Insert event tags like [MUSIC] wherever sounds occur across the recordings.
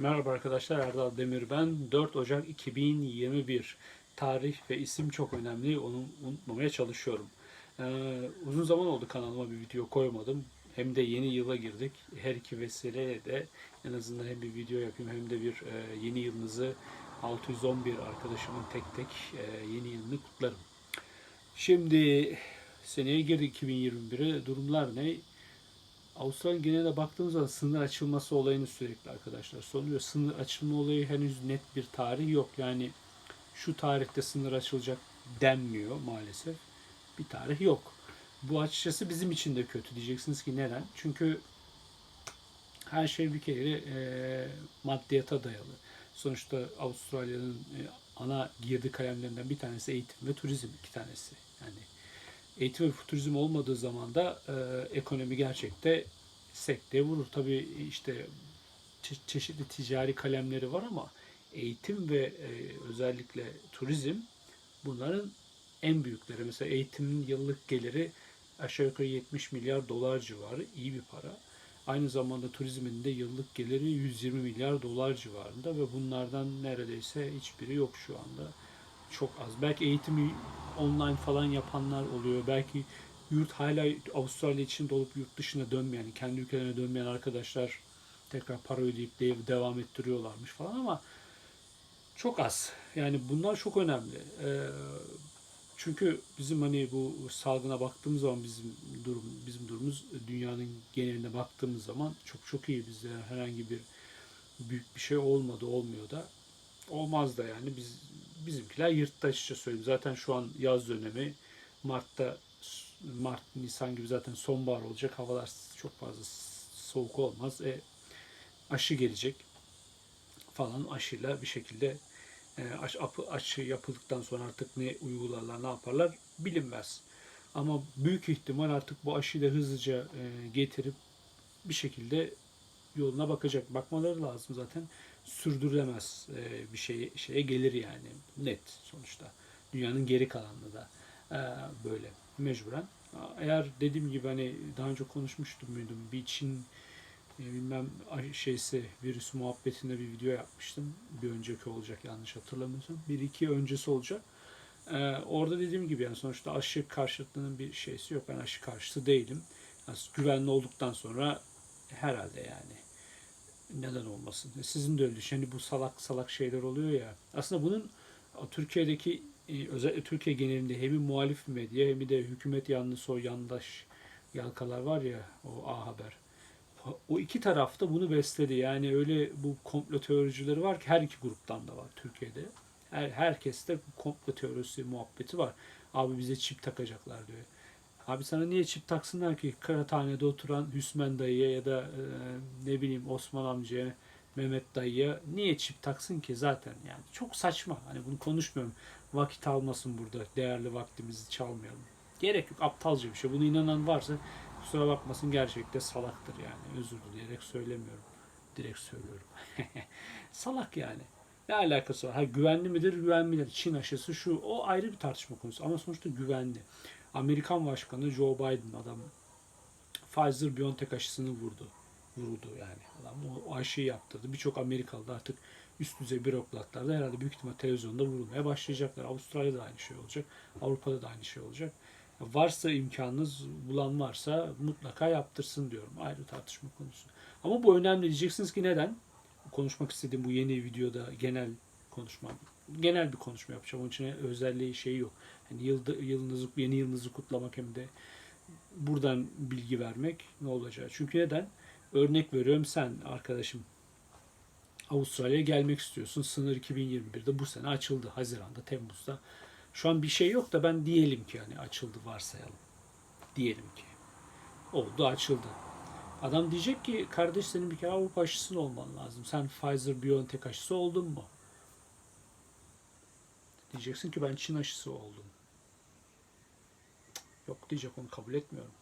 Merhaba arkadaşlar Erdal Demir ben. 4 Ocak 2021 tarih ve isim çok önemli onu unutmamaya çalışıyorum. Ee, uzun zaman oldu kanalıma bir video koymadım. Hem de yeni yıla girdik. Her iki vesileyle de en azından hem bir video yapayım hem de bir e, yeni yılınızı 611 arkadaşımın tek tek e, yeni yılını kutlarım. Şimdi seneye girdik 2021'e durumlar ne? Avustralya geneline baktığımız zaman sınır açılması olayını sürekli arkadaşlar soruyor. Sınır açılma olayı henüz net bir tarih yok. Yani şu tarihte sınır açılacak denmiyor maalesef. Bir tarih yok. Bu açıkçası bizim için de kötü diyeceksiniz ki neden? Çünkü her şey bir kere e, maddiyata dayalı. Sonuçta Avustralya'nın e, ana girdi kalemlerinden bir tanesi eğitim ve turizm iki tanesi. Yani eğitim ve turizm olmadığı zaman da e, ekonomi gerçekte sekteye vurur. Tabii işte çe- çeşitli ticari kalemleri var ama eğitim ve e, özellikle turizm bunların en büyükleri. Mesela eğitimin yıllık geliri aşağı yukarı 70 milyar dolar civarı iyi bir para. Aynı zamanda turizmin de yıllık geliri 120 milyar dolar civarında ve bunlardan neredeyse hiçbiri yok şu anda. Çok az. Belki eğitimi online falan yapanlar oluyor. Belki yurt hala Avustralya için dolup yurt dışına dönmeyen, kendi ülkelerine dönmeyen arkadaşlar tekrar para ödeyip de devam ettiriyorlarmış falan ama çok az. Yani bunlar çok önemli. Ee, çünkü bizim hani bu salgına baktığımız zaman bizim durum bizim durumumuz dünyanın geneline baktığımız zaman çok çok iyi bizde herhangi bir büyük bir şey olmadı olmuyor da olmaz da yani biz bizimkiler yırttı açıkça söyleyeyim. Zaten şu an yaz dönemi Mart'ta Mart Nisan gibi zaten sonbahar olacak. Havalar çok fazla soğuk olmaz. E, aşı gelecek falan aşıyla bir şekilde e, aşı, apı- aşı yapıldıktan sonra artık ne uygularlar ne yaparlar bilinmez. Ama büyük ihtimal artık bu aşıyı da hızlıca e, getirip bir şekilde yoluna bakacak. Bakmaları lazım zaten. Sürdürülemez e, bir şey şeye gelir yani. Net sonuçta. Dünyanın geri kalanında da e, böyle mecburen. Eğer dediğim gibi hani daha önce konuşmuştum muydum bir Çin e, bilmem şeysi virüs muhabbetinde bir video yapmıştım. Bir önceki olacak yanlış hatırlamıyorsam. Bir iki öncesi olacak. Ee, orada dediğim gibi yani sonuçta aşı karşıtlığının bir şeysi yok. Ben aşı karşıtı değilim. Yani güvenli olduktan sonra herhalde yani neden olmasın. E, Sizin de öyle. Hani bu salak salak şeyler oluyor ya. Aslında bunun Türkiye'deki e, özellikle Türkiye genelinde hem muhalif medya hem de hükümet yanlısı o yandaş yalkalar var ya o A Haber. O iki tarafta bunu besledi. Yani öyle bu komplo teoricileri var ki her iki gruptan da var Türkiye'de. Her, herkeste komplo teorisi muhabbeti var. Abi bize çip takacaklar diyor. Abi sana niye çip taksınlar ki Kıraathane'de oturan Hüsmen dayıya ya da e, ne bileyim Osman amcaya, Mehmet dayıya niye çip taksın ki zaten yani çok saçma. Hani bunu konuşmuyorum. Vakit almasın burada. Değerli vaktimizi çalmayalım. Gerek yok. Aptalca bir şey. Bunu inanan varsa kusura bakmasın gerçekten salaktır yani. Özür dileyerek söylemiyorum. Direkt söylüyorum. [LAUGHS] Salak yani. Ne alakası var? Ha, güvenli midir, güvenli midir? Çin aşısı şu. O ayrı bir tartışma konusu. Ama sonuçta güvenli. Amerikan Başkanı Joe Biden adam Pfizer BioNTech aşısını vurdu. Vuruldu yani. Adam o, aşıyı yaptırdı. Birçok Amerikalı artık üst düzey bürokratlar da herhalde büyük ihtimal televizyonda vurulmaya başlayacaklar. Avustralya'da da aynı şey olacak. Avrupa'da da aynı şey olacak. Varsa imkanınız bulan varsa mutlaka yaptırsın diyorum. Ayrı tartışma konusu. Ama bu önemli diyeceksiniz ki neden? Konuşmak istediğim bu yeni videoda genel konuşmam. Genel bir konuşma yapacağım. Onun için özelliği şeyi yok. Yani yılda, yılınızı, yeni yılınızı kutlamak hem de buradan bilgi vermek ne olacağı. Çünkü neden? Örnek veriyorum sen arkadaşım Avustralya'ya gelmek istiyorsun. Sınır 2021'de bu sene açıldı. Haziran'da, Temmuz'da. Şu an bir şey yok da ben diyelim ki hani açıldı varsayalım. Diyelim ki. Oldu açıldı. Adam diyecek ki kardeş senin bir kere Avrupa aşısını olman lazım. Sen Pfizer BioNTech aşısı oldun mu? Diyeceksin ki ben Çin aşısı oldum. Yok diyecek onu kabul etmiyorum.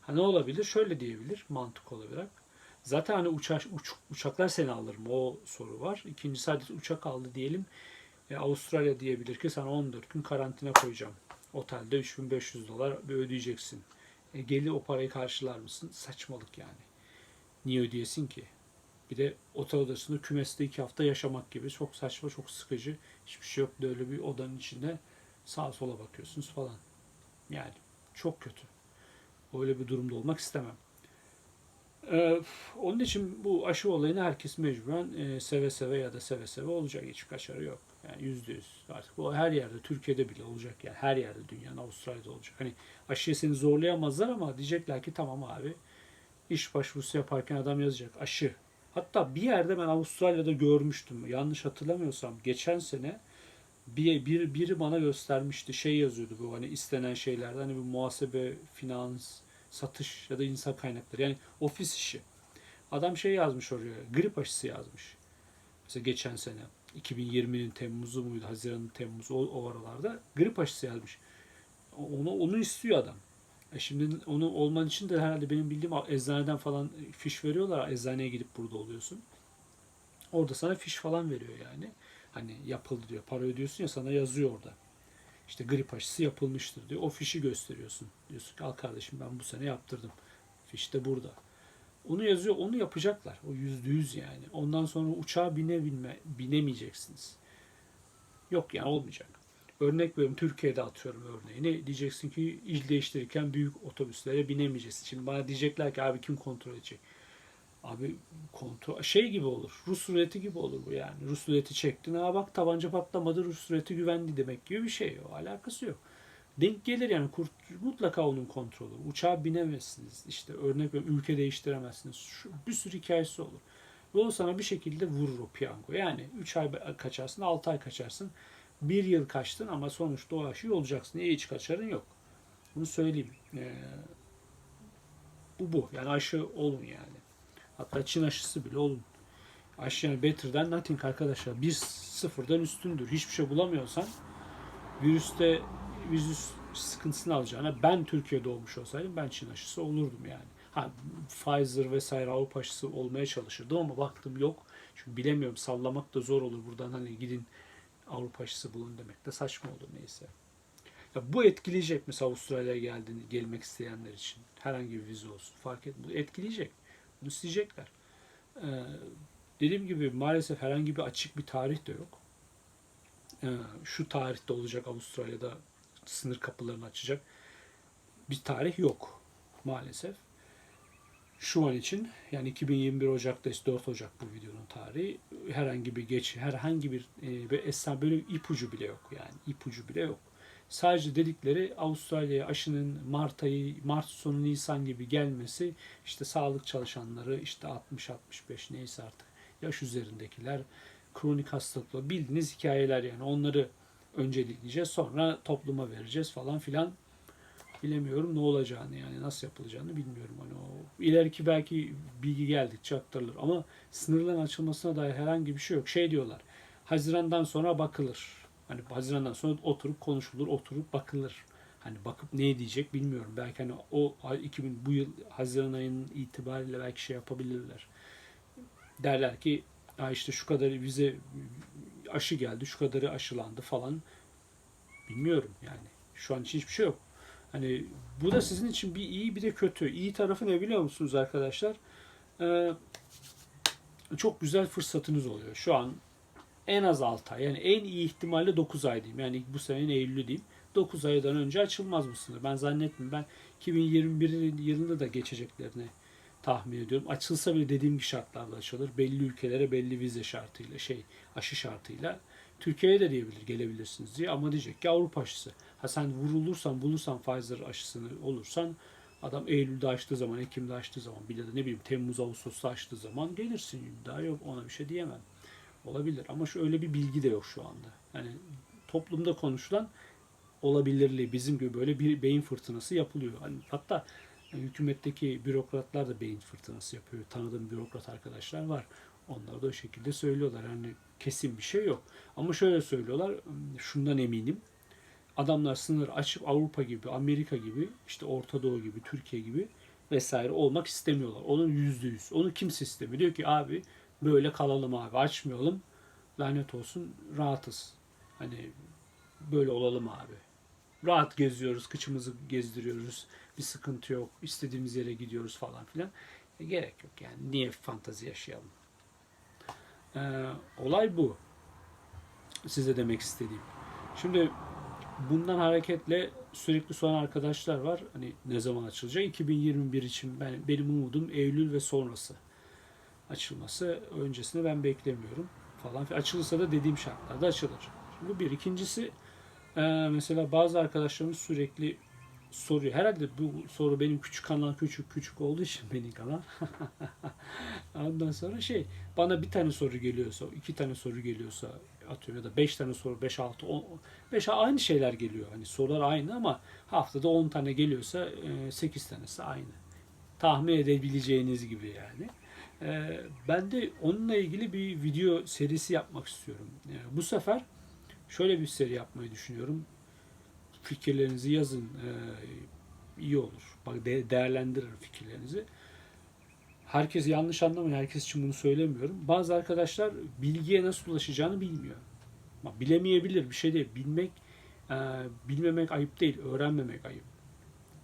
Ha ne olabilir? Şöyle diyebilir mantık olarak. Zaten hani uçak, uç- uçaklar seni alır mı? O soru var. İkinci sadece uçak aldı diyelim. E, Avustralya diyebilir ki sana 14 gün karantina koyacağım. Otelde 3500 dolar ödeyeceksin. E, gelir o parayı karşılar mısın? Saçmalık yani. Niye ödeyesin ki? Bir de otel odasında kümeste iki hafta yaşamak gibi çok saçma, çok sıkıcı. Hiçbir şey yok. Böyle bir odanın içinde sağa sola bakıyorsunuz falan. Yani çok kötü. Öyle bir durumda olmak istemem. Ee, onun için bu aşı olayını herkes mecburen e, seve seve ya da seve seve olacak. Hiç kaçarı yok. Yani yüzde yüz. Artık bu her yerde, Türkiye'de bile olacak. Yani her yerde dünyanın, Avustralya'da olacak. Hani aşıya seni zorlayamazlar ama diyecekler ki tamam abi iş başvurusu yaparken adam yazacak aşı. Hatta bir yerde ben Avustralya'da görmüştüm. Yanlış hatırlamıyorsam geçen sene bir, bir biri bana göstermişti. Şey yazıyordu bu hani istenen şeylerde hani bu muhasebe, finans, satış ya da insan kaynakları. Yani ofis işi. Adam şey yazmış oraya. Grip aşısı yazmış. Mesela geçen sene 2020'nin Temmuz'u muydu? Haziran'ın Temmuz'u o, o aralarda grip aşısı yazmış. Onu onu istiyor adam. E şimdi onu olman için de herhalde benim bildiğim eczaneden falan fiş veriyorlar. Eczaneye gidip burada oluyorsun. Orada sana fiş falan veriyor yani. Hani yapıldı diyor. Para ödüyorsun ya sana yazıyor orada. İşte grip aşısı yapılmıştır diyor. O fişi gösteriyorsun. Diyorsun ki al kardeşim ben bu sene yaptırdım. Fiş de burada. Onu yazıyor. Onu yapacaklar. O yüzde yüz yani. Ondan sonra uçağa bine binme, binemeyeceksiniz. Yok yani olmayacak. Örnek veriyorum Türkiye'de atıyorum örneğini. Diyeceksin ki il değiştirirken büyük otobüslere binemeyeceksin. Şimdi bana diyecekler ki abi kim kontrol edecek? Abi kontrol şey gibi olur. Rus ruleti gibi olur bu yani. Rus ruleti çektin. Ha bak tabanca patlamadı. Rus ruleti güvenli demek gibi bir şey. O alakası yok. Denk gelir yani kurt, mutlaka onun kontrolü. Uçağa binemezsiniz. İşte örnek veriyorum ülke değiştiremezsiniz. Şu, bir sürü hikayesi olur. Ve o sana bir şekilde vurur o piyango. Yani 3 ay kaçarsın, 6 ay kaçarsın. Bir yıl kaçtın ama sonuçta o aşıyı olacaksın. Niye hiç kaçarın yok. Bunu söyleyeyim. Ee, bu bu. Yani aşı olun yani. Hatta Çin aşısı bile olun. Aşı yani better'dan nothing arkadaşlar. Bir sıfırdan üstündür. Hiçbir şey bulamıyorsan virüste virüs sıkıntısını alacağına ben Türkiye'de olmuş olsaydım ben Çin aşısı olurdum yani. Ha, Pfizer vesaire Avrupa aşısı olmaya çalışırdım ama baktım yok. Çünkü bilemiyorum sallamak da zor olur buradan hani gidin Avrupa aşısı bulun demek de saçma olur neyse. Ya bu etkileyecek mesela Avustralya'ya geldiğini gelmek isteyenler için. Herhangi bir vize olsun fark etmiyor. Etkileyecek. Bunu isteyecekler. Ee, dediğim gibi maalesef herhangi bir açık bir tarih de yok. Ee, şu tarihte olacak Avustralya'da sınır kapılarını açacak bir tarih yok maalesef. Şu an için yani 2021 Ocak'ta 4 Ocak bu videonun tarihi. Herhangi bir geç herhangi bir e, esna böyle ipucu bile yok yani. İpucu bile yok. Sadece dedikleri Avustralya'ya aşının Mart ayı, Mart sonu Nisan gibi gelmesi işte sağlık çalışanları işte 60-65 neyse artık yaş üzerindekiler kronik hastalıkla bildiğiniz hikayeler yani. Onları öncelikleyeceğiz sonra topluma vereceğiz falan filan bilemiyorum ne olacağını yani nasıl yapılacağını bilmiyorum. Hani o ileriki belki bilgi geldikçe aktarılır ama sınırların açılmasına dair herhangi bir şey yok. Şey diyorlar. Haziran'dan sonra bakılır. Hani Haziran'dan sonra oturup konuşulur, oturup bakılır. Hani bakıp ne diyecek bilmiyorum. Belki hani o 2000 bu yıl Haziran ayının itibariyle belki şey yapabilirler. Derler ki ya işte şu kadar vize aşı geldi, şu kadarı aşılandı falan. Bilmiyorum yani. Şu an için hiçbir şey yok. Hani bu da sizin için bir iyi bir de kötü. İyi tarafı ne biliyor musunuz arkadaşlar? Ee, çok güzel fırsatınız oluyor. Şu an en az 6 ay. Yani en iyi ihtimalle 9 ay diyeyim. Yani bu senenin Eylül'ü diyeyim. 9 aydan önce açılmaz bu sınır. Ben zannetmiyorum. Ben 2021 yılında da geçeceklerini tahmin ediyorum. Açılsa bile dediğim şartlarla açılır. Belli ülkelere belli vize şartıyla, şey aşı şartıyla. Türkiye'ye de diyebilir, gelebilirsiniz diye ama diyecek ki Avrupa aşısı. Ha sen vurulursan, bulursan Pfizer aşısını olursan adam Eylül'de açtığı zaman, Ekim'de açtığı zaman bir de ne bileyim Temmuz, Ağustos'ta açtığı zaman gelirsin. Daha yok ona bir şey diyemem. Olabilir ama şu öyle bir bilgi de yok şu anda. Yani toplumda konuşulan olabilirliği bizim gibi böyle bir beyin fırtınası yapılıyor. Hani hatta yani hükümetteki bürokratlar da beyin fırtınası yapıyor. Tanıdığım bürokrat arkadaşlar var. Onlar da o şekilde söylüyorlar. Yani kesin bir şey yok. Ama şöyle söylüyorlar. Şundan eminim. Adamlar sınır açıp Avrupa gibi, Amerika gibi, işte Orta Doğu gibi, Türkiye gibi vesaire olmak istemiyorlar. Onun yüzde yüz. Onu kimse istemiyor. Diyor ki abi böyle kalalım abi açmayalım. Lanet olsun rahatız. Hani böyle olalım abi. Rahat geziyoruz, kıçımızı gezdiriyoruz. Bir sıkıntı yok. İstediğimiz yere gidiyoruz falan filan. E, gerek yok yani. Niye fantazi yaşayalım? Ee, olay bu. Size demek istediğim. Şimdi bundan hareketle sürekli soran arkadaşlar var. Hani ne zaman açılacak? 2021 için ben benim umudum Eylül ve sonrası açılması. Öncesinde ben beklemiyorum falan. Açılırsa da dediğim şartlarda açılır. Şimdi bu bir. İkincisi e, mesela bazı arkadaşlarımız sürekli soruyor. Herhalde bu soru benim küçük kanal küçük küçük olduğu için [LAUGHS] benim kanal. [LAUGHS] Ondan sonra şey bana bir tane soru geliyorsa, iki tane soru geliyorsa atıyorum ya da beş tane soru, beş altı, on, beş aynı şeyler geliyor. Hani sorular aynı ama haftada on tane geliyorsa e, sekiz tanesi aynı. Tahmin edebileceğiniz gibi yani. E, Ben de onunla ilgili bir video serisi yapmak istiyorum. E, Bu sefer şöyle bir seri yapmayı düşünüyorum. Fikirlerinizi yazın. e, iyi olur. Bak de- fikirlerinizi. Herkes yanlış anlamayın. Herkes için bunu söylemiyorum. Bazı arkadaşlar bilgiye nasıl ulaşacağını bilmiyor. Bak, bilemeyebilir bir şey değil. Bilmek, e, bilmemek ayıp değil. Öğrenmemek ayıp.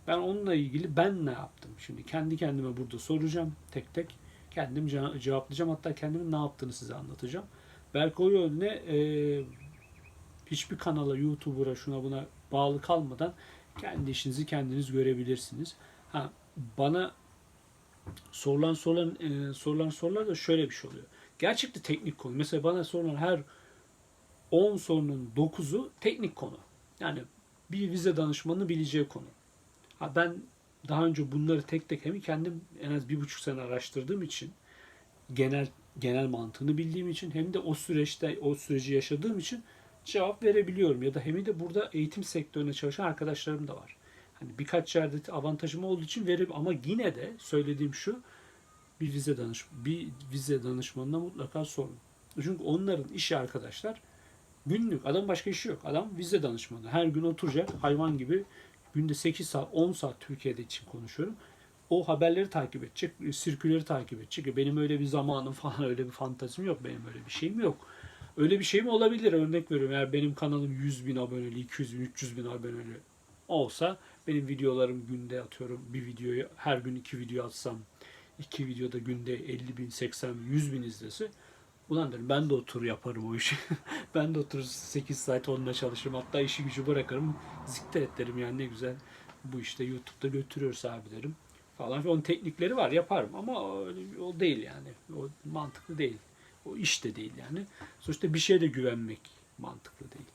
Ben onunla ilgili ben ne yaptım? Şimdi kendi kendime burada soracağım tek tek. Kendim ce- cevaplayacağım. Hatta kendimin ne yaptığını size anlatacağım. Belki o yönde e, hiçbir kanala, YouTuber'a, şuna buna bağlı kalmadan kendi işinizi kendiniz görebilirsiniz. Ha, bana sorulan sorulan e, sorulan sorular da şöyle bir şey oluyor. Gerçekten teknik konu. Mesela bana sorulan her 10 sorunun 9'u teknik konu. Yani bir vize danışmanı bileceği konu. Ha ben daha önce bunları tek tek hem kendim en az bir buçuk sene araştırdığım için genel genel mantığını bildiğim için hem de o süreçte o süreci yaşadığım için cevap verebiliyorum ya da hem de burada eğitim sektöründe çalışan arkadaşlarım da var. Hani birkaç yerde avantajım olduğu için verip ama yine de söylediğim şu bir vize danış bir vize danışmanına mutlaka sorun. Çünkü onların işi arkadaşlar günlük adam başka işi yok. Adam vize danışmanı. Her gün oturacak hayvan gibi günde 8 saat 10 saat Türkiye'de için konuşuyorum. O haberleri takip edecek, sirküleri takip edecek. Benim öyle bir zamanım [LAUGHS] falan öyle bir fantazim yok. Benim öyle bir şeyim yok. Öyle bir şey mi olabilir? Örnek veriyorum. Eğer benim kanalım 100 bin aboneli, 200 bin, 300 bin aboneli olsa benim videolarım günde atıyorum bir videoyu her gün iki video atsam iki videoda günde 50 bin, 80 bin, 100 bin izlese ulan derim ben de otur yaparım o işi. [LAUGHS] ben de oturur 8 saat onunla çalışırım. Hatta işi gücü bırakırım. Ziktir et derim yani ne güzel bu işte YouTube'da götürüyoruz abi derim. Falan. Onun teknikleri var yaparım ama öyle, o değil yani. O mantıklı değil. O iş de değil yani. Sonuçta bir şeye de güvenmek mantıklı değil.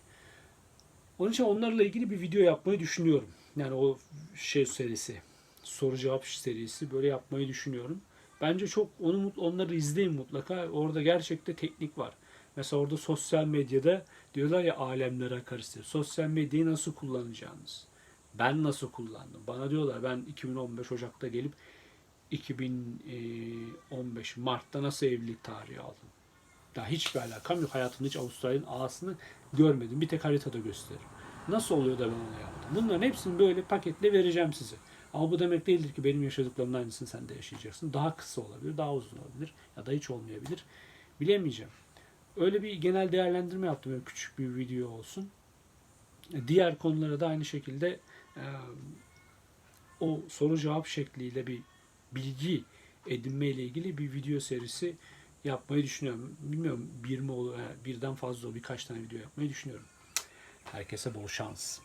Onun için onlarla ilgili bir video yapmayı düşünüyorum. Yani o şey serisi, soru cevap serisi böyle yapmayı düşünüyorum. Bence çok onu onları izleyin mutlaka. Orada gerçekte teknik var. Mesela orada sosyal medyada diyorlar ya alemlere diye. Sosyal medyayı nasıl kullanacağınız. Ben nasıl kullandım? Bana diyorlar ben 2015 Ocak'ta gelip 2015 Mart'ta nasıl evlilik tarihi aldım. Daha hiçbir alakam yok. Hayatımda hiç Avustralya'nın ağasını görmedim. Bir tek haritada gösteririm. Nasıl oluyor da ben onu yaptım? Bunların hepsini böyle paketle vereceğim size. Ama bu demek değildir ki benim yaşadıklarımın aynısını sen de yaşayacaksın. Daha kısa olabilir, daha uzun olabilir ya da hiç olmayabilir. Bilemeyeceğim. Öyle bir genel değerlendirme yaptım. Böyle küçük bir video olsun. Diğer konulara da aynı şekilde e, o soru cevap şekliyle bir bilgi edinme ile ilgili bir video serisi yapmayı düşünüyorum. Bilmiyorum bir mi olur, birden fazla olur, birkaç tane video yapmayı düşünüyorum. Herkese bol şans.